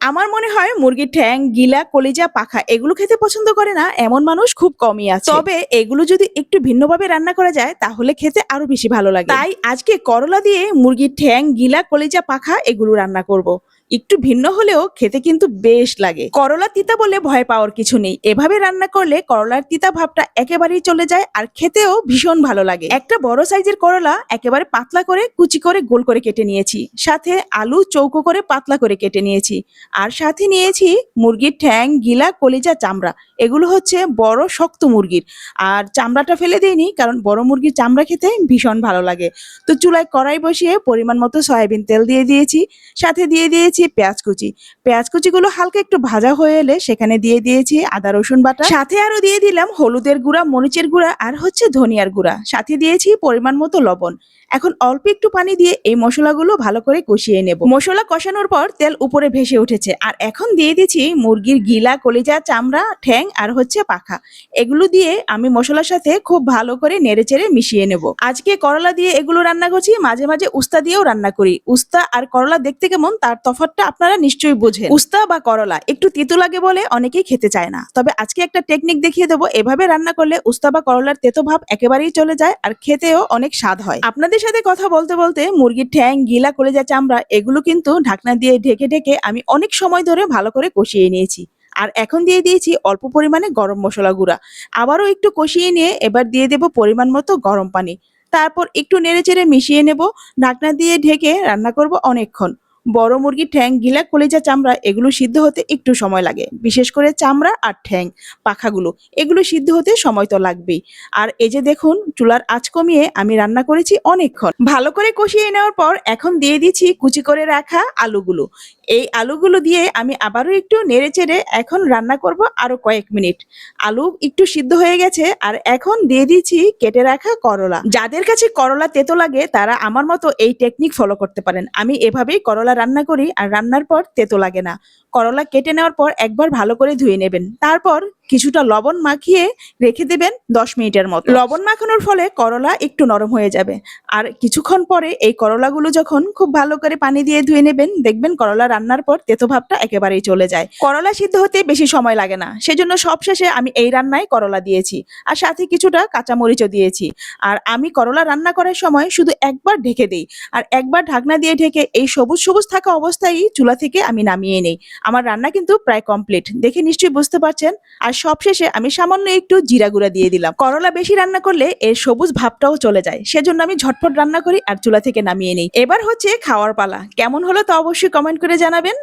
আমার মনে হয় মুরগির ঠ্যাং, গিলা, কলিজা, পাখা এগুলো খেতে পছন্দ করে না। এমন মানুষ খুব কমই আছে। তবে এগুলো যদি একটু ভিন্নভাবে রান্না করা যায়, তাহলে খেতে আরও বেশি ভালো লাগে। তাই আজকে করলা দিয়ে মুরগির ঠ্যাং, গিলা, কলিজা, পাখা এগুলো রান্না করব। একটু ভিন্ন হলেও খেতে কিন্তু বেশ লাগে। করলা তিতা বলে ভয় পাওয়ার কিছু নেই। এভাবে রান্না করলে করলার তিতা ভাবটা একেবারেই চলে যায় আর খেতেও ভীষণ ভালো লাগে। একটা বড় সাইজের করলা একেবারে পাতলা করে কুচি করে গোল করে কেটে নিয়েছি। সাথে আলু চৌকো করে পাতলা করে কেটে নিয়েছি। আর সাথে নিয়েছি মুরগির ঠ্যাং, গিলা, কলিজা, চামড়া। এগুলো হচ্ছে বড় শক্ত মুরগির। আর চামড়াটা ফেলে দিইনি কারণ বড় মুরগির চামড়া খেতে ভীষণ ভালো লাগে। তো চুলায় কড়াই বসিয়ে পরিমাণ মতো সয়াবিন তেল দিয়ে দিয়েছি। সাথে দিয়ে দিয়েছি পেঁয়াজ কুচি। পেঁয়াজ কুচিগুলো হালকা একটু ভাজা হয়ে এলে সেখানে দিয়ে দিয়েছি আদা, রসুন বাটা। সাথে আরও দিয়ে দিলাম হলুদের গুঁড়া, মরিচের গুঁড়া আর হচ্ছে ধনিয়ার গুঁড়া। সাথে দিয়েছি পরিমাণ মতো লবণ। এখন অল্প একটু পানি দিয়ে এই মশলাগুলো ভালো করে কষিয়ে নেব। মশলা কষানোর পর তেল উপরে ভেসে উঠেছে। আর এখন দিয়ে দিচ্ছি মুরগির গিলা, কলিজা, চামড়া, ঠ্যাং আর হচ্ছে পাখা। এগুলো দিয়ে আমি মশলার সাথে খুব ভালো করে নেড়েচেড়ে মিশিয়ে নেব। আজকে করলা দিয়ে এগুলো রান্না করছি, মাঝে মাঝে উস্তা দিয়েও রান্না করি। উস্তা আর করলা দেখতে কেমন, তার তফাৎটা আপনারা নিশ্চয়ই বোঝেন। উস্তা বা করলা, একটু তিতো লাগে বলে অনেকেই খেতে চায় না। তবে আজকে একটা টেকনিক দেখিয়ে দেবো, এভাবে রান্না করলে উস্তা বা করলার তেতো ভাব একেবারেই চলে যায় আর খেতেও অনেক স্বাদ হয়। আপনাদের সাথে কথা বলতে বলতে মুরগির ঠ্যাং, গিলা, কলেজা চামড়া, এগুলো কিন্তু ঢাকনা দিয়ে ঢেকে ঢেকে আমি অনেক সময় ধরে ভালো করে কষিয়ে নিয়েছি। আর এখন দিয়ে দিয়েছি অল্প পরিমাণে গরম মশলা গুঁড়া। আবারও একটু কষিয়ে নিয়ে এবার দিয়ে দেব পরিমাণ মতো গরম পানি। তারপর একটু নেড়েচেড়ে মিশিয়ে নেব। ঢাকনা দিয়ে ঢেকে রান্না করব অনেকক্ষণ। বড় মুরগির ঠ্যাং, গিলা, কলিজা, চামড়া, এগুলো সিদ্ধ হতে একটু সময় লাগে। বিশেষ করে চামড়া আর ঠ্যাং, পাখাগুলো, এগুলো সিদ্ধ হতে সময় তো লাগবেই। আর এই যে দেখুন, চুলার আঁচ কমিয়ে আমি রান্না করেছি অনেকক্ষণ। ভালো করে কষিয়ে নেওয়ার পর এখন দিয়ে দিচ্ছি কুচি করে রাখা আলুগুলো। এই আলুগুলো দিয়ে আমি আবারও একটু নেড়ে চেড়ে এখন রান্না করব আরও কয়েক মিনিট। আলু একটু সিদ্ধ হয়ে গেছে আর এখন দিয়ে দিচ্ছি কেটে রাখা করলা। যাদের কাছে করলা তেতো লাগে তারা আমার মতো এই টেকনিক ফলো করতে পারেন। আমি এভাবেই করলা রান্না করি আর রান্নার পর তেতো লাগে না। করলা কেটে নেওয়ার পর একবার ভালো করে ধুয়ে নেবেন। তারপর কিছুটা লবণ মাখিয়ে রেখে দেবেন দশ মিনিটের মতো। লবণ মাখানোর ফলে করলা একটু নরম হয়ে যাবে। আর কিছুক্ষণ পরে এই করলাগুলো যখন খুব ভালো করে পানি দিয়ে ধুয়ে নেবেন দেখবেন করলা রান্নার পর তেতো ভাবটা একেবারেই চলে যায়। করলা সিদ্ধ হতে বেশি সময় লাগে না। সেজন্য সবশেষে আমি এই রান্নায় করলা দিয়েছি। আর সাথে কিছুটা কাঁচামরিচও দিয়েছি। আর আমি করলা রান্না করার সময় শুধু একবার ঢেকে দিই। আর একবার ঢাকনা দিয়ে ঢেকে এই সবুজ সবুজ থাকা অবস্থায় চুলা থেকে আমি নামিয়ে নেই। আমার রান্না কিন্তু প্রায় কমপ্লিট দেখে নিশ্চয়ই বুঝতে পারছেন? আর সবশেষে আমি সামান্য একটু জিরা গুঁড়া দিয়ে দিলাম। করলা বেশি রান্না করলে এর সবুজ ভাবটাও চলে যায়। সেজন্য আমি ঝটফট রান্না করি আর চুলা থেকে নামিয়ে নিই। এবার হচ্ছে খাওয়ার পালা। কেমন হলো তা অবশ্যই কমেন্ট করে জানাবেন।